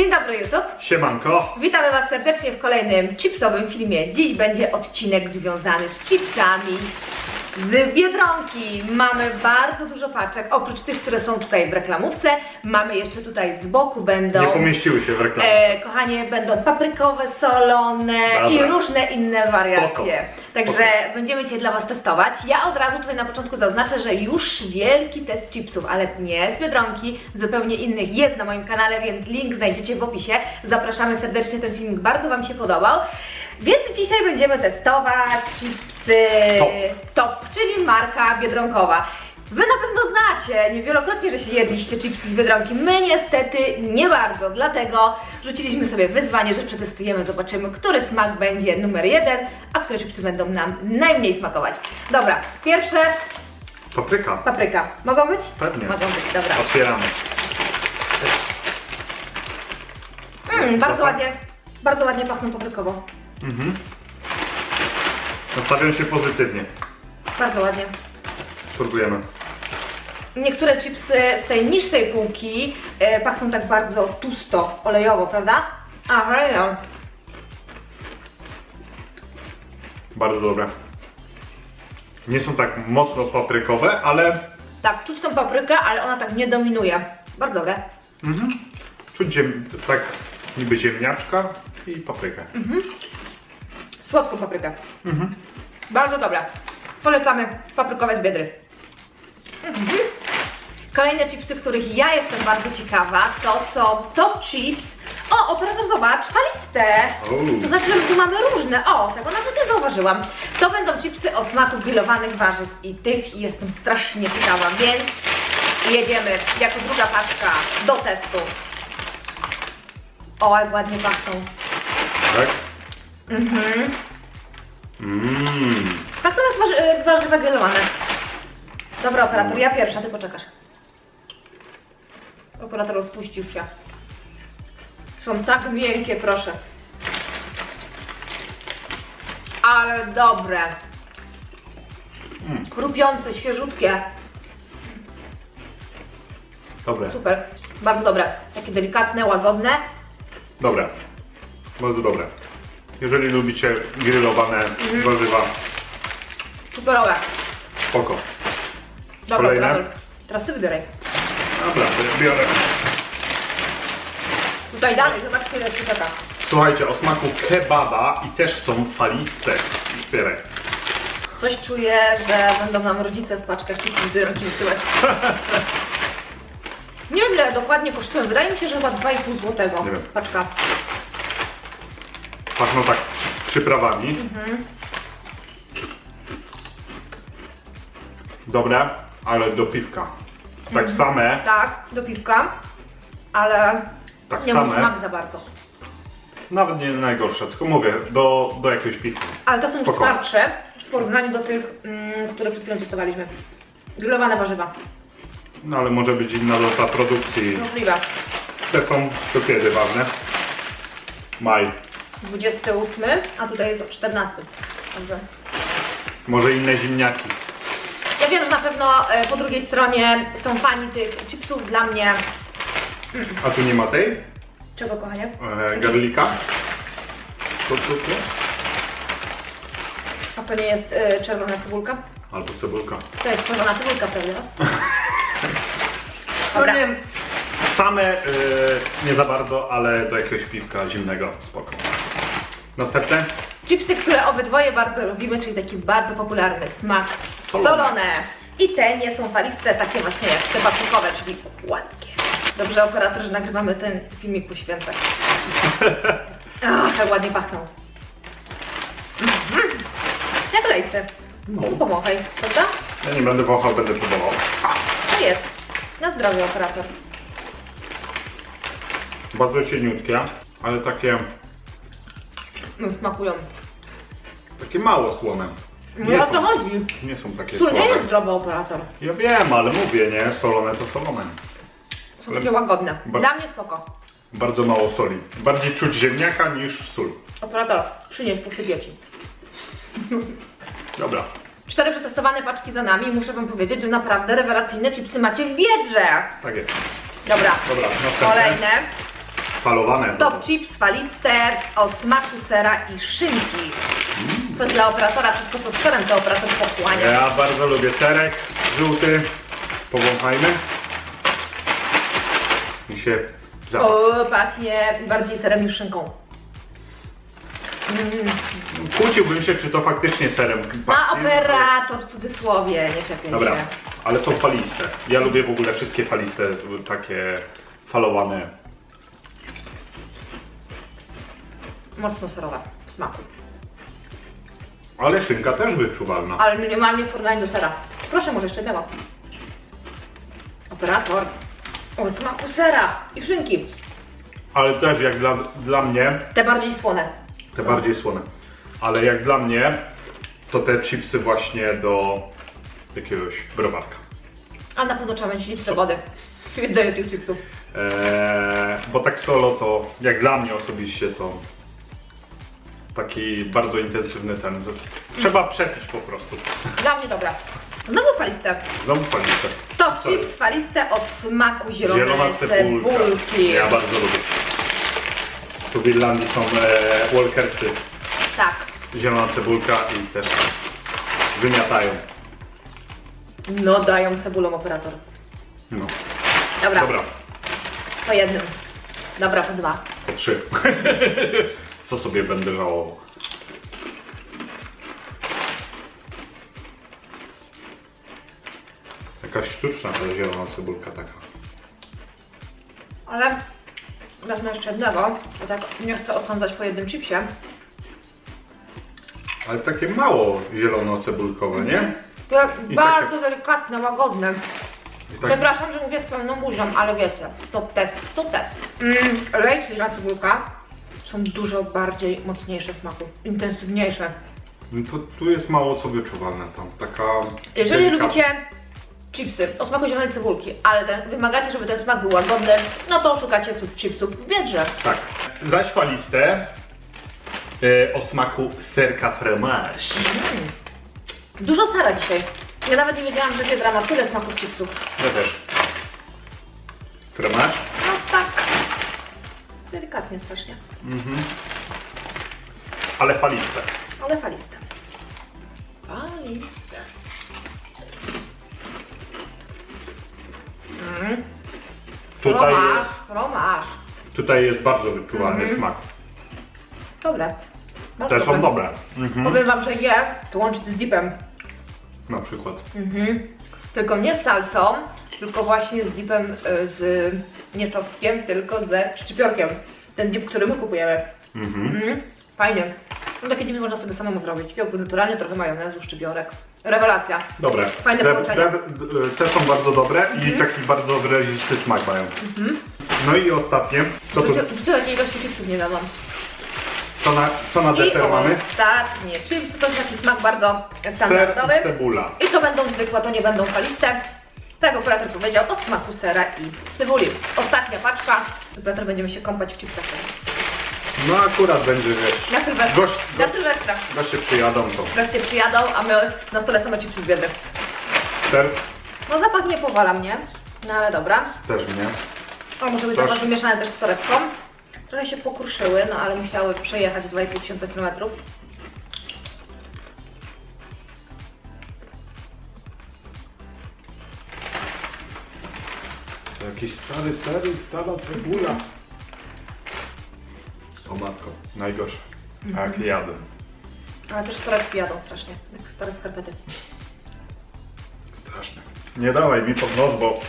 Dzień dobry YouTube. Siemanko. Witamy Was serdecznie w kolejnym chipsowym filmie. Dziś będzie odcinek związany z chipsami z Biedronki. Mamy bardzo dużo paczek, oprócz tych, które są tutaj w reklamówce. Mamy jeszcze tutaj z boku będą... Nie pomieściły się w reklamie. E, kochanie, będą paprykowe, solone Dobra. i różne inne wariacje. Spoko. Także będziemy dzisiaj dla Was testować. Ja od razu tutaj na początku zaznaczę, że już wielki test chipsów, ale nie z Biedronki, zupełnie innych jest na moim kanale, więc link znajdziecie w opisie. Zapraszamy serdecznie, ten filmik bardzo Wam się podobał. Więc dzisiaj będziemy testować chipsy Top. top czyli marka Biedronkowa. Wy na pewno znacie niewielokrotnie, że się jedliście chipsy z Biedronki. My niestety nie bardzo, dlatego rzuciliśmy sobie wyzwanie, że przetestujemy, zobaczymy, który smak będzie numer jeden, a które chipsy będą nam najmniej smakować. Dobra, pierwsze Papryka. papryka. Mogą być? Pewnie. Mogą być, dobra. Otwieramy. Mm, bardzo Zapach. ładnie, bardzo ładnie pachną paprykowo. Mhm. Nastawiam się pozytywnie. Bardzo ładnie. Spróbujemy. Niektóre chipsy z tej niższej półki e, pachną tak bardzo tusto, olejowo, prawda? A, ale Bardzo dobre. Nie są tak mocno paprykowe, ale Tak, czuć tą paprykę, ale ona tak nie dominuje. Bardzo dobre. mhm. czuć ziem... tak niby ziemniaczka i paprykę. Słodką paprykę. Mhm. Bardzo dobre. Polecamy paprykowe z Biedry. Mhm. Kolejne chipsy, których ja jestem bardzo ciekawa, to są Top Chips. O, operator zobacz, faliste. Uuu. To znaczy, że tu mamy różne. O, tego nawet nie zauważyłam. To będą chipsy o smaku grillowanych warzyw i tych jestem strasznie ciekawa, więc jedziemy jako druga paczka do testu. O, jak ładnie pachną. Tak? Mhm. Mmm. Tak to jest warzy- warzywa grillowane. Dobra, operator, ja pierwsza, ty poczekasz. Operator rozpuścił się. Są tak miękkie, proszę. Ale dobre. Mm. Chrupiące, świeżutkie. Dobre. Super. Bardzo dobre. Takie delikatne, łagodne. Dobre. Bardzo dobre. Jeżeli lubicie grillowane Mhm. warzywa, Superowe. spoko. Dobra, Kolejne? operator. Teraz ty wybieraj. Dobra, to ja biorę. Tutaj dalej, zobaczcie ile ci czeka. Słuchajcie, o smaku kebaba i też są faliste. Zbieraj. Coś czuję, że będą nam rodzice w paczkach chipsów biedronki wysyłać. Nie wiem ile dokładnie kosztują. Wydaje mi się, że chyba 2,5 zł Nie wiem. paczka. Pachną tak przyprawami. Dobre, ale do piwka. Tak same, Tak, do piwka, ale tak nie mój same. smak za bardzo. Nawet nie najgorsze, tylko mówię, do, do jakiegoś piwka. Ale to są już Spoko. twardsze w porównaniu do tych, mm, które przed chwilą testowaliśmy. Grillowane warzywa. No ale może być inna data produkcji. Możliwe. Te są do kiedy ważne? Maj. 28, a tutaj jest 14. Dobrze. Może inne ziemniaki. Ja wiem, że na pewno e, po drugiej stronie są fani tych chipsów dla mnie. A tu nie ma tej? Czego kochanie? E, garlika? To, to, to? A to nie jest e, czerwona cebulka? Albo cebulka. To jest czerwona cebulka, prawda? Dobra. No nie, same y, nie za bardzo, ale do jakiegoś piwka zimnego spoko. Następne? Chipsy, które obydwoje bardzo lubimy, czyli taki bardzo popularny smak Solone. solone. I te nie są faliste, takie właśnie jak te paprykowe, czyli gładkie. Dobrze, operator, że nagrywamy ten filmik po świętach. Ach, jak ładnie pachną. Mhm. Jak lejce. No. Pomachaj, prawda? Ja nie będę wąchał, będę próbował. To jest. Na zdrowie, operator. Bardzo cieniutkie, ale takie, Mm, smakują. takie mało słone. Nie o to są, chodzi. nie są takie Sól nie słabe. jest zdrowy operator. Ja wiem, ale mówię, nie? Solone to solone. Są takie łagodne. Ba- Dla mnie spoko. Bardzo mało soli. Bardziej czuć ziemniaka niż sól. Operator, przynieś, posypię ci. Dobra. Cztery przetestowane paczki za nami. Muszę wam powiedzieć, że naprawdę rewelacyjne chipsy macie w biedrze. Tak jest. Dobra, Dobra, następne. kolejne. Falowane. Top chips faliste o smaku sera i szynki. Coś dla operatora, wszystko co z serem to operator pochłania. Ja bardzo lubię serek żółty. Powąchajmy. I się zapach. O, pachnie bardziej serem niż szynką. Mm. Kłóciłbym się, czy to faktycznie serem pachnie. operator w cudzysłowie, nie czepiaj Dobra, się. ale są faliste. Ja lubię w ogóle wszystkie faliste, takie falowane. Mocno serowa w smaku. Ale szynka też wyczuwalna. Ale minimalnie w porównaniu do sera. Proszę, może jeszcze biała. Operator. O smaku sera i szynki. Ale też jak dla, dla mnie, Te bardziej słone. te bardziej słone. Ale jak dla mnie, to te chipsy właśnie do jakiegoś browarka. A na pewno trzeba mieć lips do wody. Czyli daję tych chipsów. Eee, bo tak solo to, jak dla mnie osobiście, to taki bardzo intensywny ten. Trzeba przepić po prostu. Dla mnie dobra. Znowu faliste. Znowu faliste. To Sorry. chips faliste o smaku zielonej Zielona cebulka. cebulki. Ja bardzo lubię. Tu w Irlandii są e, walkersy. Tak. Zielona cebulka i też wymiatają. No dają cebulą operator. No. Dobra, Dobra, po jednym. Dobra, po dwa. po trzy. Co sobie będę żałował. Jakaś sztuczna ta zielona cebulka taka. Ale wezmę jeszcze jednego, bo tak nie chcę osądzać po jednym chipsie. Ale takie mało zielono-cebulkowe, nie? To I bardzo delikatne, łagodne. I tak, Przepraszam, że mówię z pełną buzią, ale wiecie, to test, to test. Mm, lejsy na cebulka są dużo bardziej mocniejsze w smaku, intensywniejsze. no to tu jest mało co wyczuwalne tam. Taka. Jeżeli delikatna. lubicie chipsy o smaku zielonej cebulki, ale ten, wymagacie, żeby ten smak był łagodny, no to szukacie cud chipsów w Biedrze. Tak. Zaś faliste e, o smaku serka fromage. Dużo sera dzisiaj. Ja nawet nie wiedziałam, że Biedra ma tyle smaków chipsów. Ja też. Fromage? Delikatnie strasznie, Ale faliste. ale faliste. Faliste. Mm. Tutaj Fromaż, jest, fromaż. tutaj jest bardzo wyczuwalny Mhm. smak. Dobre. Bardzo Te są dobre. Mhm. Powiem wam, że je to łączyć z dipem. Na przykład. Mhm. Tylko nie z salsą, tylko właśnie z dipem, y, z nie czosnkiem, tylko ze szczypiorkiem. Ten dip, który my kupujemy. Mhm. Mhm. Fajnie. No takie dipy można sobie samemu zrobić. Jogurt naturalny, trochę majonezu, szczypiorek. Rewelacja. Dobre. Fajne te, połączenie. te, te są bardzo dobre i taki bardzo wyrazisty smak mają. No i ostatnie, co tu, Czy, takiej ilości chipsów nie dadzą? co na, co na I deser mamy? ostatnie. Chipsy to jest taki smak bardzo Ser standardowy. i cebula. I to będą zwykłe, to nie będą faliste. Tak operator powiedział o smaku sera i cebuli. Ostatnia paczka. Operator będziemy się kąpać w chipsach. No akurat będzie, wiesz, Na Sylwestra. Gość- Na go- Sylwestra. goście przyjadą to. Wreszcie przyjadą, a my na stole same chipsy biedne. Ser No zapach nie powala mnie, no ale dobra. też nie. O, może być Coś. zapach wymieszany też z torebką. Trochę się pokruszyły, no ale musiały przejechać 2,5 tysiąca kilometrów. Jakiś stary ser stara cebula. O matko, najgorsze. A jak jadę. Ale też torebki jadą strasznie, jak stare skarpety. Straszne. Nie dawaj mi pod nos, bo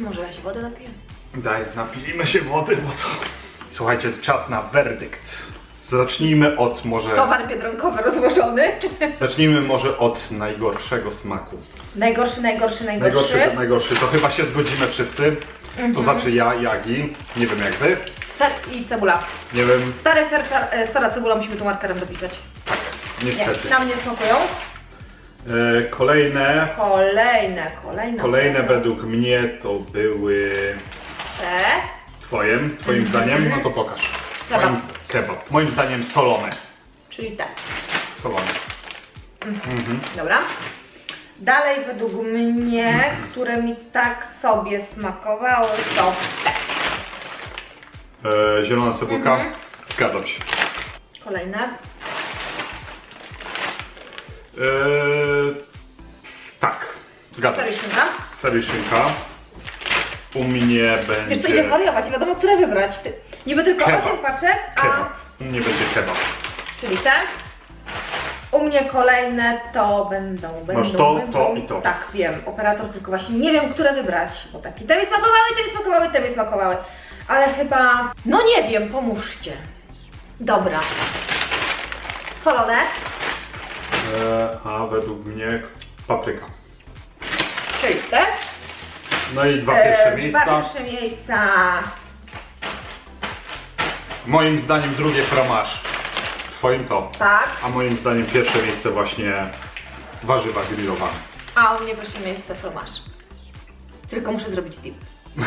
Może ja się wodę napiję? daj, napijmy się wody, bo to... Słuchajcie, czas na werdykt. Zacznijmy od może... Towar biedronkowy rozłożony. Zacznijmy może od najgorszego smaku. Najgorszy, najgorszy, najgorszy. Najgorszy, najgorszy. To chyba się zgodzimy wszyscy. Mhm. To znaczy ja, Jagi. Nie wiem jak wy. Ser i cebula. Nie wiem. Stary ser, car- e, stara cebula, musimy tu markerem dopisać. Tak, Nie, niestety. nam nie smakują. E, kolejne. Kolejne, kolejne. Kolejne według mnie to były Te. twoje, twoim zdaniem, no to pokaż. Moim, kebab. Moim zdaniem solone. Czyli te. Solone. Dobra. Dalej według mnie, które mi tak sobie smakowały, to te. E, zielona cebulka. Mhm. Zgadzam się. Kolejne. E, tak, zgadzam się. Cztery szynka. Sery szynka. U mnie Wiesz co, będzie zwariować, nie wiadomo, które wybrać. Ty, niby tylko Kebab. 8 paczek, a... kebab. U mnie będzie kebab. Czyli te. U mnie kolejne to będą, będą, Masz to, będą. to i to. Tak, wiem. Operator, tylko właśnie nie wiem, które wybrać. Bo taki, te mi smakowały, te mi smakowały, te mi smakowały. Ale chyba, no nie wiem, pomóżcie. Dobra. Solone. E, a według mnie papryka. Czyli te. No i dwa pierwsze E, miejsca. Dwa pierwsze miejsca. Moim zdaniem drugie fromage. Twoim to. Tak. A moim zdaniem pierwsze miejsce właśnie warzywa grillowane. A u mnie pierwsze miejsce fromaż. Tylko muszę zrobić dip.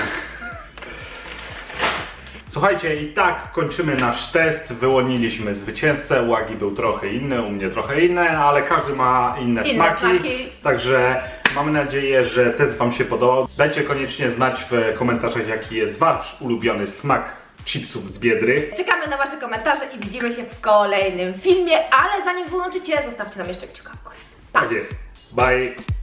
Słuchajcie, i tak kończymy nasz test. Wyłoniliśmy zwycięzcę. Łagi był trochę inny, u mnie trochę inny, ale każdy ma inne, Inne smaki. smaki. Także mamy nadzieję, że test Wam się podobał. Dajcie koniecznie znać w komentarzach, jaki jest Wasz ulubiony smak chipsów z biedry. Czekamy na Wasze komentarze i widzimy się w kolejnym filmie, ale zanim wyłączycie, zostawcie nam jeszcze kciuka w górę. Pa! Tak jest. Bye.